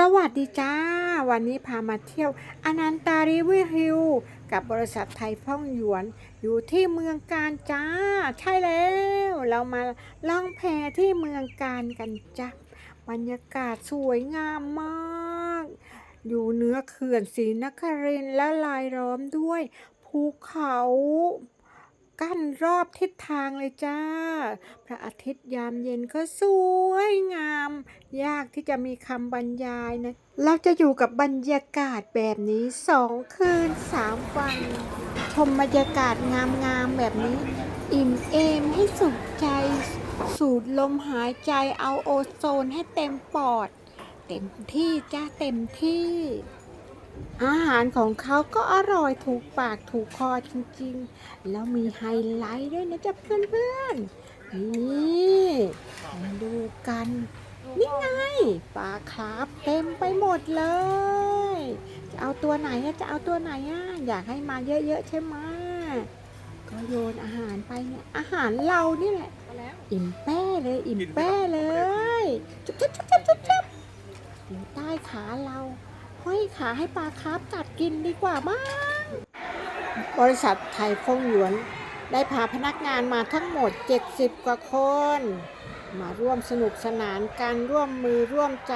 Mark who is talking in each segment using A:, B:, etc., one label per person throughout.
A: สวัสดีจ้า วันนี้พามาเที่ยวอนันตาริวิฮิลกับบริษัทไทยพ่องหยวน อยู่ที่เมืองการจ้า ใช่แล้ว เรามาล่องแพที่เมืองการกันจ้ะบรรยากาศสวยงามมาก อยู่เนื้อเขื่อนศรีนครินทร์และลายล้อมด้วยภูเขา กั้นรอบทิศทางเลยจ้า พระอาทิตย์ยามเย็นก็สวยงาม ยากที่จะมีคำบรรยายนะ เราจะอยู่กับบรรยากาศแบบนี้สองคืนสามวัน ชมบรรยากาศงามๆแบบนี้ อิ่มเอมให้สุขใจ สูดลมหายใจเอาโอโซนให้เต็มปอด เต็มที่จ้าเต็มที่ อาหารของเขาก็อร่อยถูกปากถูกคอจริงๆ แล้วมีไฮไลท์ด้วยนะจ๊ะเพื่อนๆ นี่มาดูกัน นี่ไงปลาคราฟเต็มไปหมดเลย จะเอาตัวไหนอะจะเอาตัวไหนอะอยากให้มาเยอะๆใช่ไหมก็โยนอาหารไปเนี่ยอาหารเรานี่แหละ อิ่มแป้เลย อิ่มแป้เลยจุ๊บจุ๊บจุ๊บจุ๊บจุ๊บจุ๊บอยู่ใต้ขาเรา ห้อยขาให้ปลาคราฟกัดกินดีกว่ามั้งบริษัทไทยฟงหยวน ได้พาพนักงานมาทั้งหมด 70 กว่าคน มาร่วมสนุกสนานการร่วมมือร่วมใจ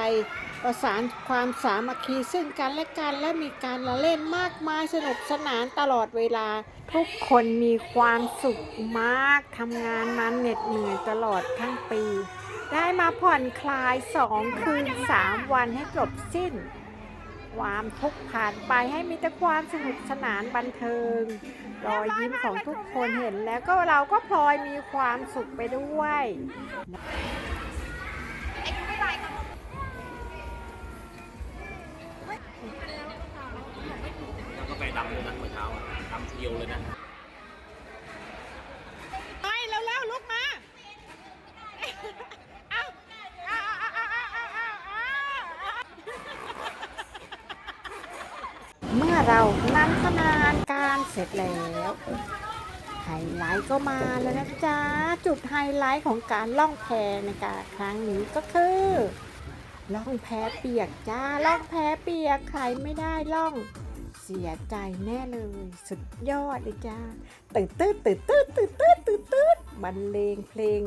A: ประสานความสามัคคีซึ่งกันและกันและมีการละเล่นมากมายสนุกสนานตลอดเวลา ทุกคนมีความสุขมากทำงานมาเหน็ดเหนื่อยตลอดทั้งปีได้มาผ่อนคลายสองคืนสามวันให้จบสิ้น ความทุกข์ผ่านไปให้มีแต่ความสนุกสนานบันเทิงรอยยิ้มของทุกคนเห็นแล้วก็เราก็พลอยมีความสุขไปด้วย
B: แล้วก็ไปดำเลยนะเมื่อเช้าดำเทียวเลยนะ
A: ไปแล้วแล้วลุกมา เอาเอาเอาเอาเอาเอาเอา เมื่อเรานันทนานการเสร็จแล้วไฮไลท์ก็มาแล้วนะจ๊ะ จุดไฮไลท์ของการล่องแพในการครั้งนี้ก็คือล่องแพเปียกจ้าล่องแพเปียกใครไม่ได้ล่องเสียใจแน่เลย สุดยอดเลยจ้าตื่นตื้นตื่นตื้นตื่นตื้นตื่นตื้นบรรเลงเพลง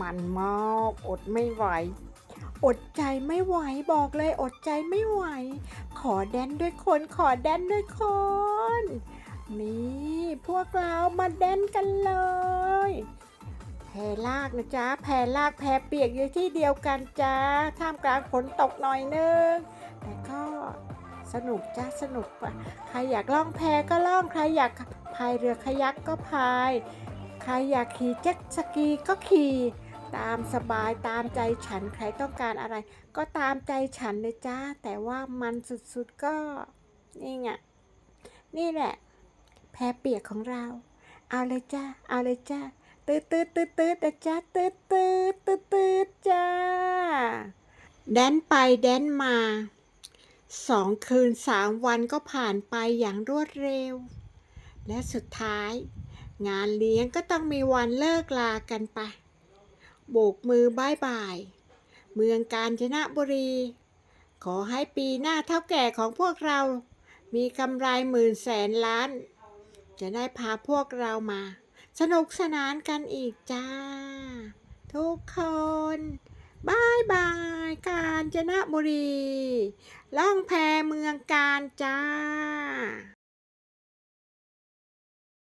A: มันมากอดไม่ไหว อดใจไม่ไหวบอกเลยอดใจไม่ไหว ขอแดนด้วยคนขอแดนด้วยคน นี่พวกเรามาแดนกันเลยแพลากนะจ๊ะแพลากแพเปียกอยู่ที่เดียวกันจ้าท่ามกลางฝนตกหน่อยนึงแต่ก็สนุกจ้าสนุกปะใครอยากล่องแพก็ล่องใครอยากพายเรือคายักก็พาย ใครอยากขี่เจ็ตสกีก็ขี่ ตามสบายตามใจฉันใครต้องการอะไร ก็ตามใจฉันเลยจ้า แต่ว่ามันสุดๆก็ นี่ไงนี่แหละ แพเปียกของเรา เอาเลยจ้าเอาเลยจ้าตืดตืดตืดตืดจ้าตืดตืดตืดตืดจ้าแดนไปแดนมาสองคืนสามวันก็ผ่านไปอย่างรวดเร็ว และสุดท้าย งานเลี้ยงก็ต้องมีวันเลิกลากันไป โบกมือบายบาย เมืองกาญจนบุรี ขอให้ปีหน้าเท่าแก่ของพวกเรา มีกำไรหมื่นแสนล้าน จะได้พาพวกเรามา สนุกสนานกันอีกจ้า ทุกคนบายบายกาญจนบุรี ล่องแพเมืองการจ้า